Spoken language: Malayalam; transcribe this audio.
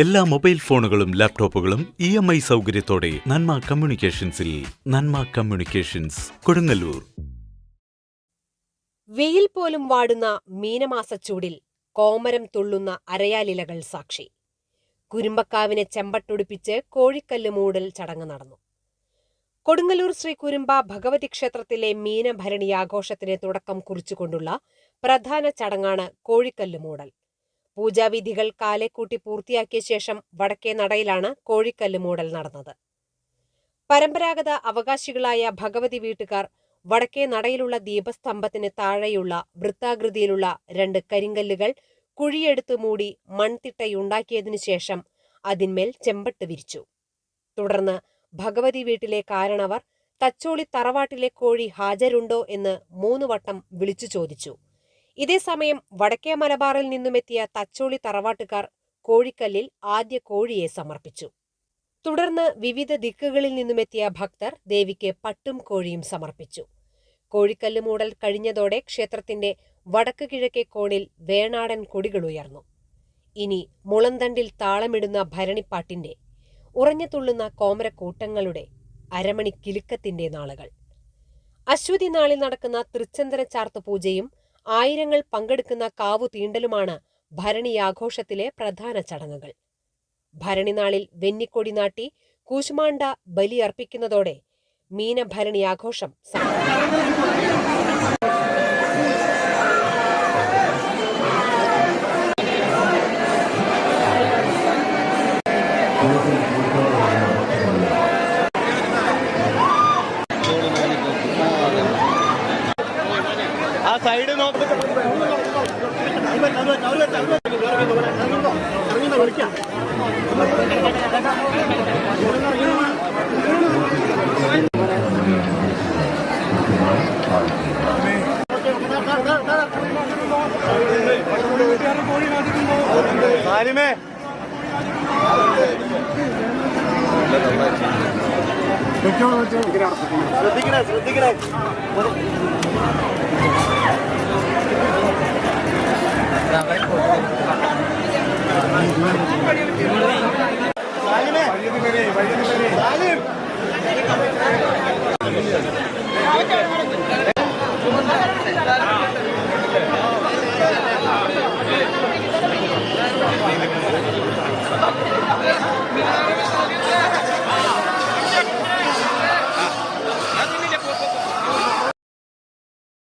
എല്ലാ മൊബൈൽ ഫോണുകളും ലാപ്ടോപ്പുകളും ഇ എം ഐ സൗകര്യത്തോടെ നന്മ കമ്മ്യൂണിക്കേഷൻസിൽ നന്മ കമ്മ്യൂണിക്കേഷൻസ് കൊടുങ്ങല്ലൂർ. വെയിൽ പോലും വാടുന്ന മീനമാസ ചൂടിൽ കോമരം തുള്ളുന്ന അരയാലിലകൾ സാക്ഷി. കുരുമ്പക്കാവിനെ ചെമ്പട്ടൊടിപ്പിച്ച് കോഴിക്കല്ല് മൂടൽ ചടങ്ങ് നടന്നു. കൊടുങ്ങല്ലൂർ ശ്രീ കുരുമ്പ ഭഗവതി ക്ഷേത്രത്തിലെ മീനഭരണി ആഘോഷത്തിന് തുടക്കം കുറിച്ചുകൊണ്ടുള്ള പ്രധാന ചടങ്ങാണ് കോഴിക്കല്ല് മൂടൽ. പൂജാവിധികൾ കാലേക്കൂട്ടി പൂർത്തിയാക്കിയ ശേഷം വടക്കേ നടയിലാണ് കോഴിക്കല്ല് മൂടൽ നടന്നത്. പരമ്പരാഗത അവകാശികളായ ഭഗവതി വീട്ടുകാർ വടക്കേ നടയിലുള്ള ദീപസ്തംഭത്തിന് താഴെയുള്ള വൃത്താകൃതിയിലുള്ള രണ്ട് കരിങ്കല്ലുകൾ കുഴിയെടുത്തു മൂടി മൺതിട്ടയുണ്ടാക്കിയതിനു ശേഷം അതിന്മേൽ ചെമ്പട്ട് വിരിച്ചു. തുടർന്ന് ഭഗവതി വീട്ടിലെ കാരണവർ തച്ചോളി തറവാട്ടിലെ കോഴി ഹാജരുണ്ടോ എന്ന് മൂന്ന് വട്ടം വിളിച്ചു ചോദിച്ചു. ഇതേസമയം വടക്കേ മലബാറിൽ നിന്നുമെത്തിയ തച്ചോളി തറവാട്ടുകാർ കോഴിക്കല്ലിൽ ആദ്യ കോഴിയെ സമർപ്പിച്ചു. തുടർന്ന് വിവിധ ദിക്കുകളിൽ നിന്നുമെത്തിയ ഭക്തർ ദേവിക്ക് പട്ടും കോഴിയും സമർപ്പിച്ചു. കോഴിക്കല്ല് മൂടൽ കഴിഞ്ഞതോടെ ക്ഷേത്രത്തിന്റെ വടക്ക് കിഴക്കേ കോണിൽ വേണാടൻ കൊടികൾ ഉയർന്നു. ഇനി മുളന്തണ്ടിൽ താളമിടുന്ന ഭരണിപ്പാട്ടിന്റെ ഉറഞ്ഞുതുള്ളുന്ന കോമരക്കൂട്ടങ്ങളുടെ അരമണി കിലുക്കത്തിന്റെ നാളുകൾ. അശ്വതി നാളിൽ നടക്കുന്ന തൃച്ചന്ദന ചാർത്ത് പൂജയും ആയിരങ്ങൾ പങ്കെടുക്കുന്ന കാവു തീണ്ടലുമാണ് ഭരണി ആഘോഷത്തിലെ പ്രധാന ചടങ്ങുകൾ. ഭരണിനാളിൽ വെന്നിക്കൊടി നാട്ടി കൂശുമാണ്ട ബലിയർപ്പിക്കുന്നതോടെ മീനഭരണി ആഘോഷം സമാപിക്കും. ആ സൈഡ് നോക്ക്. സാലിമേ ശ്രദ്ധിക്കണേ ശ്രദ്ധിക്കണേ.